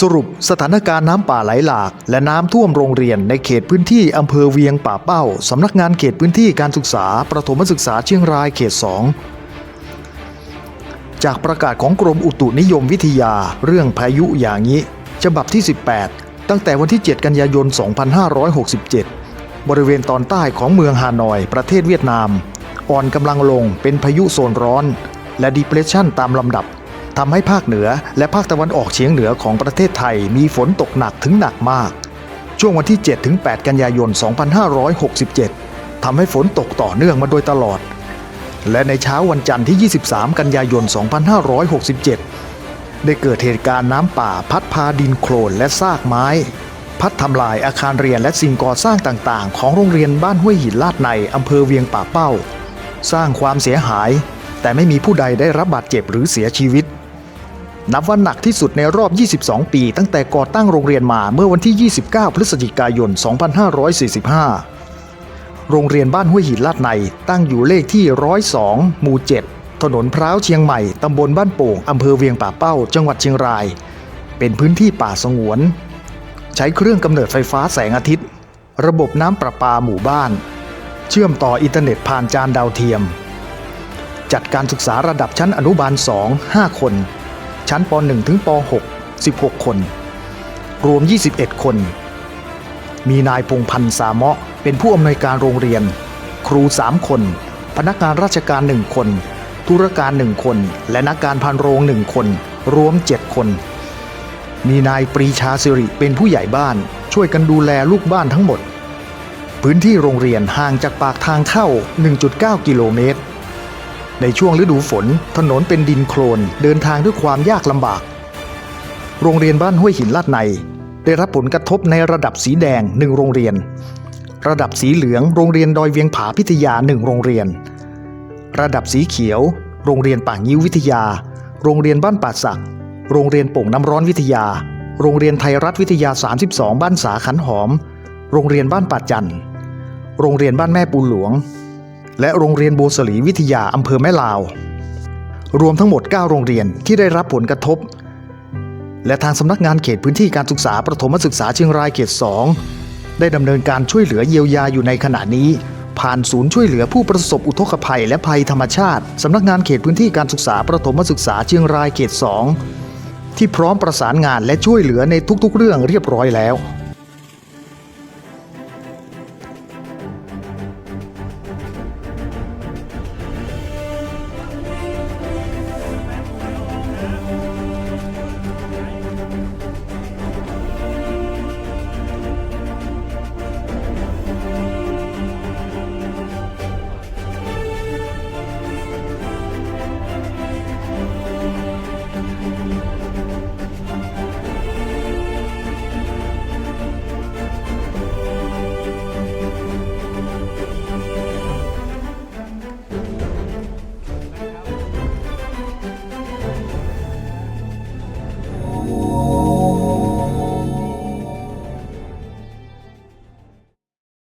สรุปสถานการณ์น้ำป่าไหลหลาก และน้ำท่วมโรงเรียนในเขตพื้นที่อำเภอเวียงป่าเป้า สำนักงานเขตพื้นที่การศึกษา ประถมศึกษาเชียงรายเขต 2 จากประกาศของกรมอุตุนิยมวิทยาเรื่องพายุอย่างนี้ ฉบับที่ 18 ตั้งแต่วันที่ 7 กันยายน 2567 บริเวณตอนใต้ของเมืองฮานอย ประเทศเวียดนาม อ่อนกำลังลงเป็นพายุโซนร้อน และดีเพรสชันตามลำดับ ทำให้ภาคเหนือและภาคตะวันออกเฉียงเหนือของประเทศไทยมีฝนตกหนักถึงหนักมาก ช่วงวันที่ 7-8 กันยายน 2567ทำให้ฝนตกต่อเนื่องมาโดยตลอด และในเช้าวันจันทร์ที่ 23 กันยายน 2567 ได้เกิดเหตุการณ์น้ำป่าพัดพาดินโคลนและซากไม้ พัดทำลายอาคารเรียนและสิ่งก่อสร้างต่างๆ ของโรงเรียนบ้านห้วยหินลาดในอำเภอเวียงป่าเป้า สร้างความเสียหายแต่ไม่มีผู้ใดได้รับบาดเจ็บหรือเสียชีวิต นับว่าหนักที่สุดในรอบ 22 ปี ตั้งแต่ก่อตั้งโรงเรียนมาเมื่อวันที่ 29 พฤศจิกายน 2545 โรงเรียนบ้านห้วยหินลาดใน ตั้งอยู่เลขที่ 102 หมู่ 7 ถนนพร้าวเชียงใหม่ ตำบลบ้านโป่ง อำเภอเวียงป่าเป้า จังหวัดเชียงราย เป็นพื้นที่ป่าสงวน ใช้เครื่องกำเนิดไฟฟ้าแสงอาทิตย์ ระบบน้ำประปาหมู่บ้าน เชื่อมต่ออินเทอร์เน็ตผ่านจานดาวเทียม จัดการศึกษาระดับชั้นอนุบาล 2 5 คน ชั้นป .1 ถึงป .6 16 คน รวม 21 คน มีนายพงพันธ์สามะเป็นผู้อำนวยการโรงเรียน ครู 3 คน พนักงานราชการ 1 คน ธุรการ 1 คน และนักการพันโรง 1 คน รวม 7 คน มีนายปรีชาสิริเป็นผู้ใหญ่บ้านช่วยกันดูแลลูกบ้านทั้งหมด พื้นที่โรงเรียนห่างจากปากทางเข้า 1.9 กิโลเมตร ในช่วงฤดูฝน ถนนเป็นดินโคลนเดินทางด้วยความยากลำบาก โรงเรียนบ้านห้วยหินลาดใน ได้รับผลกระทบในระดับสีแดงหนึ่งโรงเรียน ระดับสีเหลืองโรงเรียนดอยเวียงผาพิทยาหนึ่งโรงเรียน ระดับสีเขียว โรงเรียนป่างยิ้ววิทยา โรงเรียนบ้านป่าสัก โรงเรียนโป่งน้ำร้อนวิทยา โรงเรียนไทยรัฐวิทยา 32 บ้านสาขันหอม โรงเรียนบ้านป่าจันโรงเรียนบ้านแม่ปูหลวง และโรงเรียนโบสลีวิทยาอำเภอแม่ลาว รวมทั้งหมด 9 โรงเรียนที่ได้รับผลกระทบ และทางสำนักงานเขตพื้นที่การศึกษาประถมศึกษาเชียงรายเขต 2 ได้ดำเนินการช่วยเหลือเยียวยาอยู่ในขณะนี้ ผ่านศูนย์ช่วยเหลือผู้ประสบอุทกภัยและภัยธรรมชาติสำนักงานเขตพื้นที่การศึกษาประถมศึกษาเชียงรายเขต 2 ที่พร้อมประสานงานและช่วยเหลือในทุกๆ เรื่องเรียบร้อยแล้ว